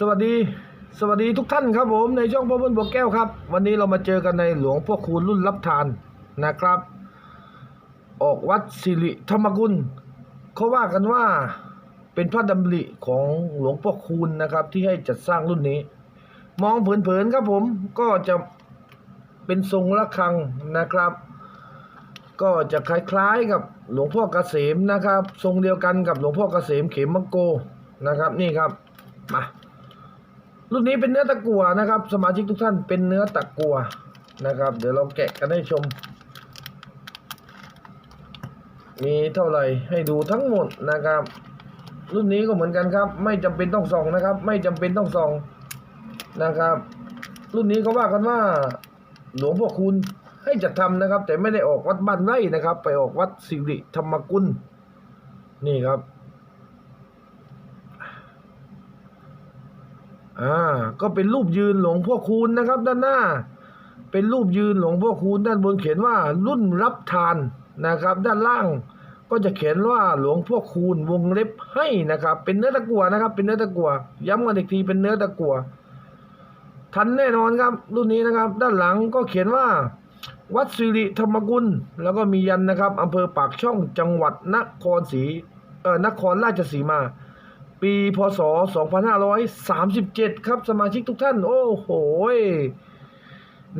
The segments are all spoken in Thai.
สวัสดีสวัสดีทุกท่านครับผมในช่องพ่อเพื่อนบัวแก้วครับ วันนี้เรามาเจอกันในหลวงพ่อคูณรุ่นรับทานนะครับ ออกวัดสิริธรรมกุลเขาว่ากันว่าเป็นพระดำริของหลวงพ่อคูณนะครับ ที่ให้จัดสร้างรุ่นนี้ มองเผินๆครับผมก็จะเป็นทรงระฆังนะครับ ก็จะคล้ายๆกับหลวงพ่อเกษมนะครับ ทรงเดียวกันกับหลวงพ่อเกษมเขมมังโกนะครับ นี่ครับมา รุ่นนี้เป็นเนื้อตะกั่วนะครับ สมาชิกทุกท่านเป็นเนื้อตะกั่วนะครับ เดี๋ยวเราแกะกันให้ชม มีเท่าไหร่ให้ดูทั้งหมดนะครับ รุ่นนี้ก็เหมือนกันครับ ไม่จำเป็นต้องส่องนะครับ ไม่จำเป็นต้องส่องนะครับ รุ่นนี้เขาว่ากันว่าหลวงพ่อคุณให้จัดทำนะครับ แต่ไม่ได้ออกวัดบ้านไร่นะครับ ไปออกวัดสิริธรรมกุลนี่ครับ อ่าก็เป็นรูปยืนหลวงพ่อคูณนะครับ ด้านหน้า เป็นรูปยืนหลวงพ่อคูณด้านบนเขียนว่ารุ่นรับทานนะครับ ด้านล่างก็จะเขียนว่าหลวงพ่อคูณวงเล็บให้นะครับ เป็นเนื้อตะกั่วนะครับ เป็นเนื้อตะกั่วย้ำกันอีกทีเป็นเนื้อตะกั่วทันแน่นอนครับ รุ่นนี้นะครับ ด้านหลังก็เขียนว่า วัดสิริธรรมกุลแล้วก็มียันนะครับอำเภอปากช่องจังหวัดนครศรีเอ่อนครราชสีมา ปีพศ 2537 ครับสมาชิกทุกท่าน โอ้โห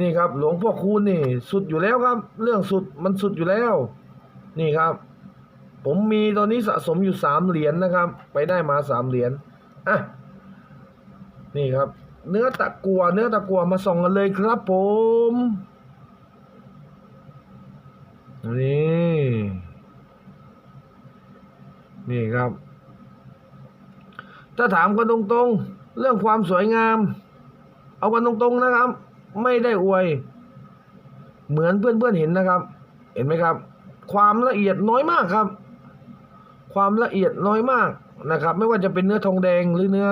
นี่ครับ หลวงพ่อคูณนี่ สุดอยู่แล้วครับ เรื่องสุดมันสุดอยู่แล้ว นี่ครับ ผมมีตอนนี้สะสมอยู่สามเหรียญนะครับ ไปได้มาสามเหรียญอะนี่ครับ เนื้อตะกัว เนื้อตะกัวมาส่องกันเลยครับผมนี่นี่ครับ ถ้าถามกันตรงๆ เรื่องความสวยงาม เอากันตรงๆนะครับ ไม่ได้อวย เหมือนเพื่อนๆเห็นนะครับ เห็นไหมครับ ความละเอียดน้อยมากครับ ความละเอียดน้อยมากนะครับ ไม่ว่าจะเป็นเนื้อทองแดงหรือเนื้อ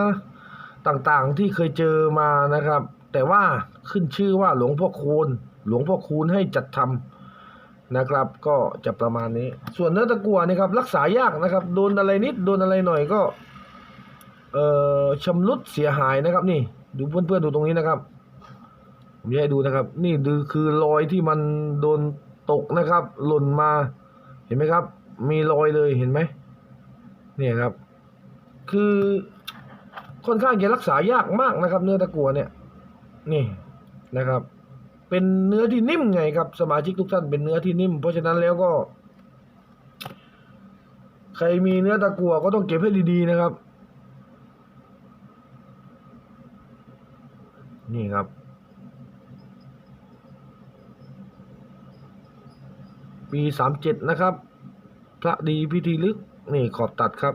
ต่างๆที่เคยเจอมานะครับ แต่ว่าขึ้นชื่อว่าหลวงพ่อคูณ หลวงพ่อคูณให้จัดทำนะครับ ก็จะประมาณนี้ ส่วนเนื้อตะกั่วนี่ครับรักษายากนะครับ โดนอะไรนิดโดนอะไรหน่อยก็ เอ่อชำรุดเสียหายนะครับ นี่ ดูเพื่อนๆดูตรงนี้นะครับ ผมจะให้ดูนะครับ นี่ดูคือรอยที่มันโดนตกนะครับ หล่นมาเห็นไหมครับ มีรอยเลยเห็นไหมเนี่ยครับ คือค่อนข้างจะรักษายากมากนะครับ เนื้อตะกัวเนี่ยนี่นะครับ เป็นเนื้อที่นิ่มไงครับ สมาชิกทุกท่านเป็นเนื้อที่นิ่ม เพราะฉะนั้นแล้วก็ ใครมีเนื้อตะกัวก็ต้องเก็บให้ดีๆนะครับ นี่ครับ ปีสามเจ็ดนะครับ พระดีพิธีลึก นี่ขอบตัดครับ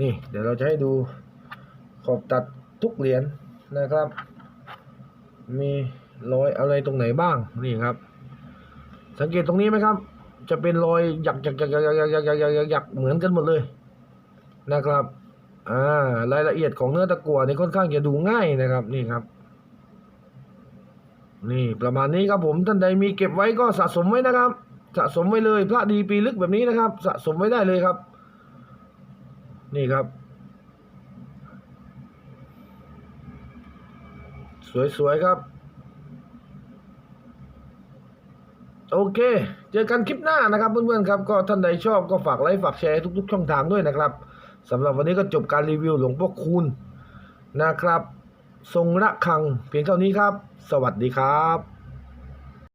นี่เดี๋ยวเราจะให้ดูขอบตัดทุกเหรียญนะครับ มีรอยอะไรตรงไหนบ้าง นี่ครับ สังเกตตรงนี้ไหมครับ จะเป็นรอยหยักหยักหยักหยักหยักหยักหยักหยักหยักหยักเหมือนกันหมดเลยนะครับ อ่ารายละเอียดของเนื้อตะกั่วนี่ค่อนข้างจะดูง่ายนะครับนี่ครับ นี่ประมาณนี้ครับผมท่านใดมีเก็บไว้ก็สะสมไว้นะครับ สะสมไว้เลย พระดีปีลึกแบบนี้นะครับ สะสมไว้ได้เลยครับ นี่ครับ สวยๆครับ โอเค เจอกันคลิปหน้านะครับเพื่อนๆครับ ก็ท่านใดชอบก็ฝากไลค์ฝากแชร์ทุก ๆ ช่องทางด้วยนะครับ สำหรับวันนี้ก็จบการรีวิวหลวงพ่อคูณนะครับ ทรงระฆังเพียงเท่านี้ครับ สวัสดีครับ